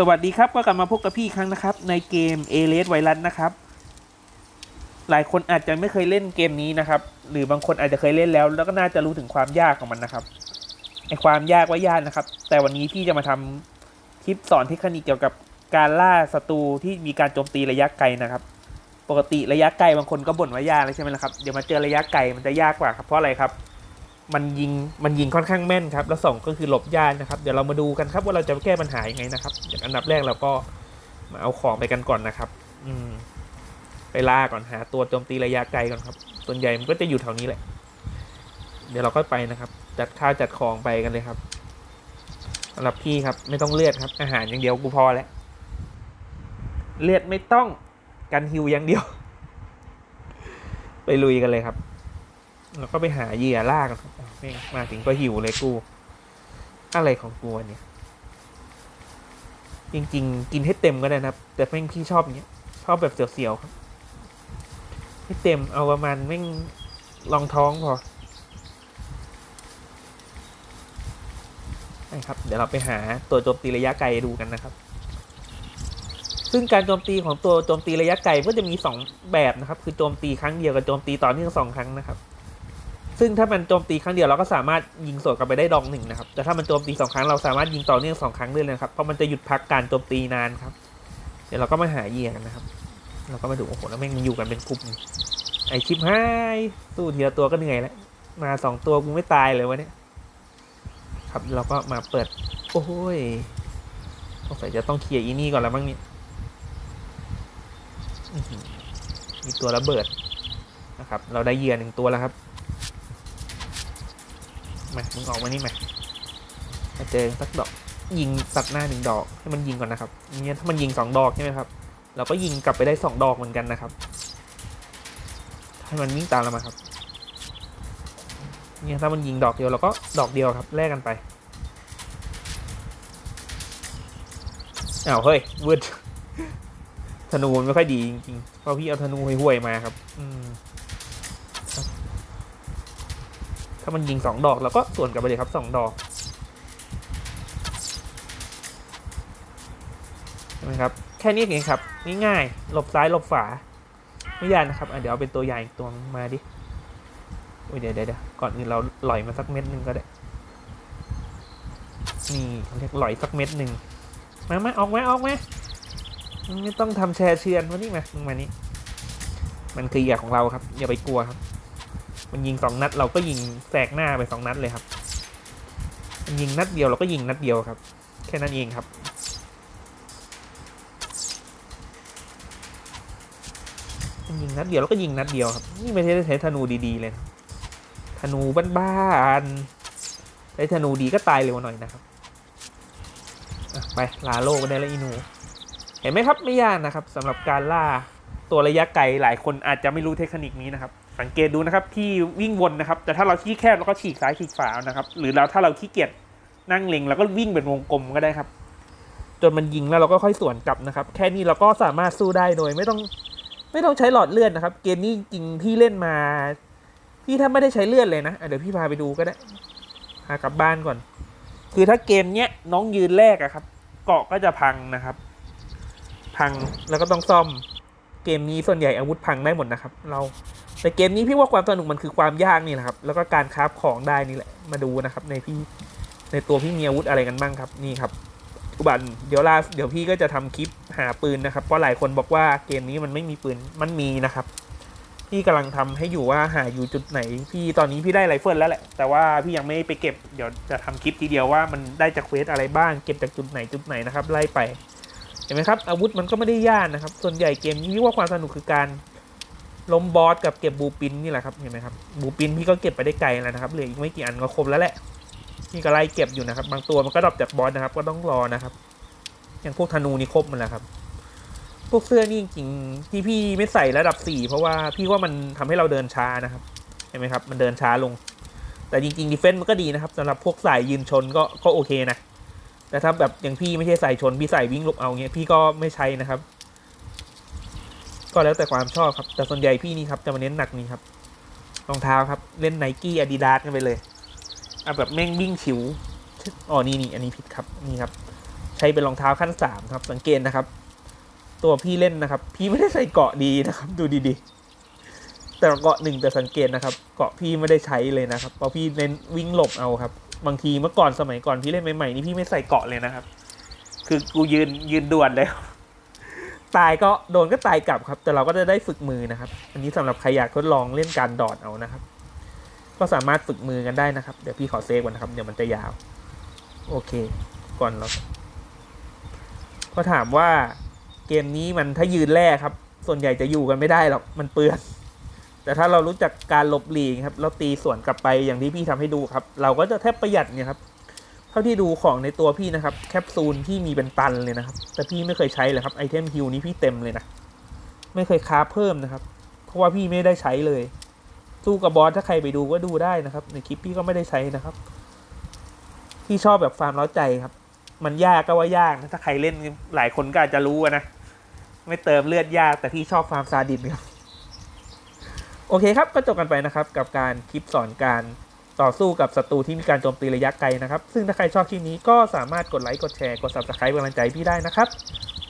สวัสดีครับก็กลับมาพบกับพี่อีกครั้งนะครับ ในเกม a l e s Virus นะครับ หลายคนอาจจะไม่เคยเล่นเกมนี้นะครับ หรือบางคนอาจจะเคยเล่นแล้ว แล้วก็น่าจะรู้ถึงความยากของมันนะครับไอความยากว่ายากนะครับ แต่วันนี้พี่จะมาทำคลิปสอนเทคนิคเกี่ยวกับการล่าศัตรูที่มีการโจมตีระยะไกลนะครับ ปกติระยะไกลบางคนก็บ่นว่ายากเลยใช่ไหมล่ะครับเดี๋ยวมาเจอระยะไกลมันจะยากกว่าครับเพราะอะไรครับ มันยิงมันยิงค่อนข้างแม่นครับ แล้วสองก็คือหลบยากนะครับ เดี๋ยวเรามาดูกันครับว่าเราจะแก้ปัญหายังไงนะครับ อย่างอันดับแรกเราก็มาเอาของไปกันก่อนนะครับ อืม ไปล่าก่อนหาตัวโจมตีระยะไกลก่อนครับ ส่วนใหญ่มันก็จะอยู่แถวนี้แหละ เดี๋ยวเราก็ไปนะครับ จัดข้าวจัดของไปกันเลยครับสำหรับพี่ครับไม่ต้องเลือดครับ อาหารอย่างเดียวกูพอแล้วเลือดไม่ต้องกันฮิวอย่างเดียว ไปลุยกันเลยครับ แล้วก็ไปหาเหยื่อล่ากันมาถึงก็หิวเลยกู อะไรของกูเนี่ย จริง ๆ กินให้เต็มก็ได้นะครับ แต่แม่งพี่ชอบเงี้ย ชอบแบบเสียวๆครับให้เต็มเอาประมาณแม่งรองท้องพอนะครับ เดี๋ยวเราไปหาตัวโจมตีระยะไกลดูกันนะครับ ซึ่งการโจมตีของตัวโจมตีระยะไกลก็จะมีสองแบบนะครับ คือโจมตีครั้งเดียวกับโจมตีต่อเนื่องสองครั้งนะครับ ซึ่งถ้ามันโจมตีครั้งเดียวเราก็สามารถยิงสวนกลับไปได้ดอกหนึ่งนะครับ แต่ถ้ามันโจมตีสองครั้งเราสามารถยิงต่อเนื่องสองครั้งได้เลยนะครับ เพราะมันจะหยุดพักการโจมตีนานครับ เดี๋ยวเราก็มาหาเหยื่อกันนะครับ เราก็มาดูโอ้โหแล้วแม่งมันอยู่กันเป็นกลุ่ม ไอชิปหายสู้ทีละตัวก็เหนื่อยแล้ว มาสองตัวกูไม่ตายเลยวะเนี่ย ครับเราก็มาเปิด โอ้ยสงสัยจะต้องเคลียร์อีนี่ก่อนแล้วมั้งเนี่ยมีตัวระเบิดนะครับ เราได้เหยื่อหนึ่งตัวแล้วครับ มามึงออกมานี่มามาเจอสักดอกยิงตัดหน้าหนึ่งดอกให้มันยิงก่อนนะครับเนี่ยถ้ามันยิงสองดอกใช่ไหมครับเราก็ยิงกลับไปได้สองดอกเหมือนกันนะครับให้มันวิ่งตามเรามาครับเนี่ยถ้ามันยิงดอกเดียวเราก็ดอกเดียวครับแลกกันไปอ้าวเฮ้ยวืดธนูมันไม่ค่อยดีจริงๆเพราะพี่เอาธนูห่วยๆมาครับ อืม ถ้ามันยิงสองดอกเราก็ส่วนกลับไปเลยครับสองดอกใช่ไหมครับแค่นี้เองครับง่ายๆหลบซ้ายหลบขวาไม่ยากนะครับเดี๋ยวเอาเป็นตัวใหญ่อีกตัวมาดิโอ้ยเดี๋ยวเดี๋ยวเดี๋ยวก่อนอื่นเราหล่อยมาสักเม็ดหนึ่งก็ได้นี่เรียกหล่อยสักเม็ดหนึ่งมามาออกมาออกมาไม่ต้องทำแชร์เชือนมานี่มามึงมานี่มันคือเหยื่อของเราครับอย่าไปกลัวครับ มันยิงสองนัดเราก็ยิงแสกหน้าไปสองนัดเลยครับ มันยิงนัดเดียวเราก็ยิงนัดเดียวครับ แค่นั้นเองครับ มันยิงนัดเดียวแล้วก็ยิงนัดเดียวครับ นี่ไม่ใช่ใช้ธนูดีๆเลยนะธนูบ้านๆใช้ธนูดีก็ตายเร็วหน่อยนะครับไปลาโลกได้แล้วอีนู เห็นไหมครับไม่ยากนะครับสำหรับการล่าตัวระยะไกลหลายคนอาจจะไม่รู้เทคนิคนี้นะครับ สังเกตดูนะครับที่วิ่งวนนะครับ แต่ถ้าเราขี้แคบเราก็ฉีกซ้ายฉีกขวานะครับ หรือเราถ้าเราขี้เกียจนั่งเล็งเราก็วิ่งเป็นวงกลมก็ได้ครับ จนมันยิงแล้วเราก็ค่อยสวนกลับนะครับ แค่นี้เราก็สามารถสู้ได้โดยไม่ต้องไม่ต้องใช้หลอดเลือดนะครับ เกมนี้จริงๆพี่เล่นมาพี่ถ้าไม่ได้ใช้เลือดเลยนะะเดี๋ยวพี่พาไปดูก็ได้พากลับบ้านก่อน คือถ้าเกมเนี้ยน้องยืนแรกอะครับ เกาะก็จะพังนะครับ พังแล้วก็ต้องซ่อมเกมนี้ส่วนใหญ่อาวุธพังได้หมดนะครับ เรา แต่เกมนี้พี่ว่าความสนุกมันคือความยากนี่แหละครับ แล้วก็การคราฟของได้นี่แหละ มาดูนะครับ ในพี่ในตัวพี่มีอาวุธอะไรกันบ้างครับ นี่ครับ อุบันเดี๋ยวลาเดี๋ยวพี่ก็จะทำคลิปหาปืนนะครับ เพราะหลายคนบอกว่าเกมนี้มันไม่มีปืน มันมีนะครับ พี่กำลังทำให้อยู่ว่าหาอยู่จุดไหน พี่ตอนนี้พี่ได้ไรเฟิลแล้วแหละ แต่ว่าพี่ยังไม่ไปเก็บ เดี๋ยวจะทำคลิปทีเดียวว่ามันได้จากเควสอะไรบ้าง เก็บจากจุดไหนจุดไหนนะครับ ไล่ไป เห็นไหมครับ อาวุธมันก็ไม่ได้ยากนะครับ ส่วนใหญ่เกมนี้ว่าความสนุกคือการ ล้มบอสกับเก็บบูปินนี่แหละครับเห็นไหมครับบูปินพี่ก็เก็บไปได้ไกลแล้วนะครับเหลืออีกไม่กี่อันก็ครบแล้วแหละพี่ก็ไล่เก็บอยู่นะครับ บางตัวมันก็ดรอปจากบอสนะครับ ก็ต้องรอนะครับ อย่างพวกธนูนี่ครบหมันแล้วครับ พวกเสื้อนี่จริงๆที่พี่ไม่ใส่ระดับสี่เพราะว่าพี่ว่ามันทำให้เราเดินช้านะครับเห็นไหมครับ มันเดินช้าลง แต่จริงๆดีเฟนต์มันก็ดีนะครับสำหรับพวกสายยืนชนก็ก็โอเคนะแต่ถ้าแบบอย่างพี่ไม่ใช่สายชนพี่ใส่วิ่งลบเอาเงี้ยพี่ก็ไม่ใช้นะครับ ก็แล้วแต่ความชอบครับ แต่ส่วนใหญ่พี่นี่ครับจะมาเน้นหนักนี่ครับรองเท้าครับเล่นไนกี้อาดิดาสกันไปเลยเอาแบบแม่งวิ่งฉิวอ๋อนี่นี่อันนี้ผิดครับนี่ครับ ใช้เป็นรองเท้าขั้นสามครับ สังเกตนะครับ ตัวพี่เล่นนะครับ พี่ไม่ได้ใส่เกาะดีนะครับ ดูดีๆ แต่เกาะหนึ่งแต่สังเกตนะครับ เกาะพี่ไม่ได้ใช้เลยนะครับเพราะพี่เน้นวิ่งหลบเอาครับ บางทีเมื่อก่อนสมัยก่อนพี่เล่นใหม่ๆนี่พี่ไม่ใส่เกาะเลยนะครับ คือกูยืนยืนด่วนเลย ตายก็โดนก็ตายกลับครับ แต่เราก็จะได้ฝึกมือนะครับ อันนี้สำหรับใครอยากทดลองเล่นการดอดเอานะครับ ก็สามารถฝึกมือกันได้นะครับ เดี๋ยวพี่ขอเซฟก่อนนะครับ เดี๋ยวมันจะยาว โอเค ก่อนเราก็ถามว่าเกมนี้มันถ้ายืนแร่ครับ ส่วนใหญ่จะอยู่กันไม่ได้หรอก มันเปลืองแต่ถ้าเรารู้จักการหลบหลีกครับ เราตีสวนกลับไปอย่างที่พี่ทำให้ดูครับ เราก็จะแทบประหยัดเนี่ยครับ เท่าที่ดูของในตัวพี่นะครับ แคปซูลที่มีเป็นตันเลยนะครับ แต่พี่ไม่เคยใช้เลยครับไอเทมฮิลนี้พี่เต็มเลยนะ ไม่เคยค้าเพิ่มนะครับ เพราะว่าพี่ไม่ได้ใช้เลย สู้กับบอสถ้าใครไปดูก็ดูได้นะครับ ในคลิปพี่ก็ไม่ได้ใช้นะครับ พี่ชอบแบบฟาร์มเล้าใจครับ มันยากก็ว่ายากนะถ้าใครเล่นหลายคนก็อาจจะรู้นะ ไม่เติมเลือดยาก แต่พี่ชอบฟาร์มซาดินครับ โอเคครับก็จบกันไปนะครับ กับการคลิปสอนการ ต่อสู้กับศัตรูที่มีการโจมตีระยะไกลนะครับ ซึ่งถ้าใครชอบคลิปนี้ก็สามารถกดไลค์ กดแชร์ กด subscribe เป็นกำลังใจพี่ได้นะครับ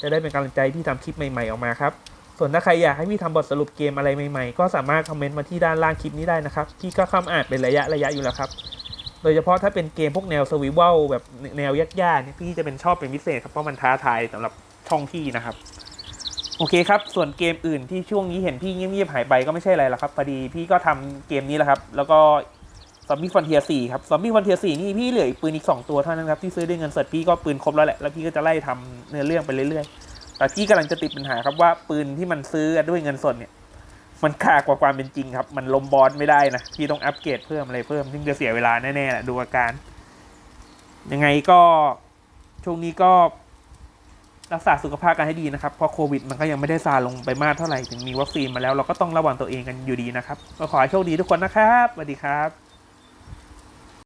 จะได้เป็นกำลังใจที่ทำคลิปใหม่ๆออกมาครับ ส่วนถ้าใครอยากให้พี่ทำบทสรุปเกมอะไรใหม่ๆ ก็สามารถคอมเมนต์มาที่ด้านล่างคลิปนี้ได้นะครับ พี่ก็เข้าอ่านเป็นระยะระยะอยู่แล้วครับ โดยเฉพาะถ้าเป็นเกมพวกแนวสวิ v ัลแบบแนวยากๆเนี่ยพี่จะเป็นชอบเป็นพิเศษครับเพราะมันท้าทายสำหรับช่องพี่นะครับโอเคครับ ส่วนเกมอื่นที่ช่วงนี้เห็นพี่เงียบๆหายไปก็ไม่ใช่อะไรหรอกครับพอดีพี่ก็ทำเกมนี้แหละครับ แล้วก็ ซอมบี้ฟอนเทียสี่ครับซอมบี้ฟอนเทียสี่นี่พี่เหลืออีกปืนอีกสองตัวเท่านั้นครับที่ซื้อด้วยเงินสดพี่ก็ปืนครบแล้วแหละแล้วพี่ก็จะไล่ทำเนื้อเรื่องไปเรื่อยๆ แต่พี่กำลังจะติดปัญหาครับว่าปืนที่มันซื้อด้วยเงินสดเนี่ย มันค่ากว่าความเป็นจริงครับ มันลมบอสไม่ได้นะพี่ต้องอัปเกรดเพิ่มอะไรเพิ่มซึ่งจะเสียเวลาแน่ๆแหละดูอาการ ยังไงก็ช่วงนี้ก็รักษาสุขภาพกันให้ดีนะครับ เพราะโควิดมันก็ยังไม่ได้ซาลงไปมากเท่าไหร่ ถึงมีวัคซีนมาแล้วเราก็ต้องระวังตัวเองกันอยู่ดีนะครับ ก็ขอให้โชคดีทุกคนนะครับ สวัสดีครับ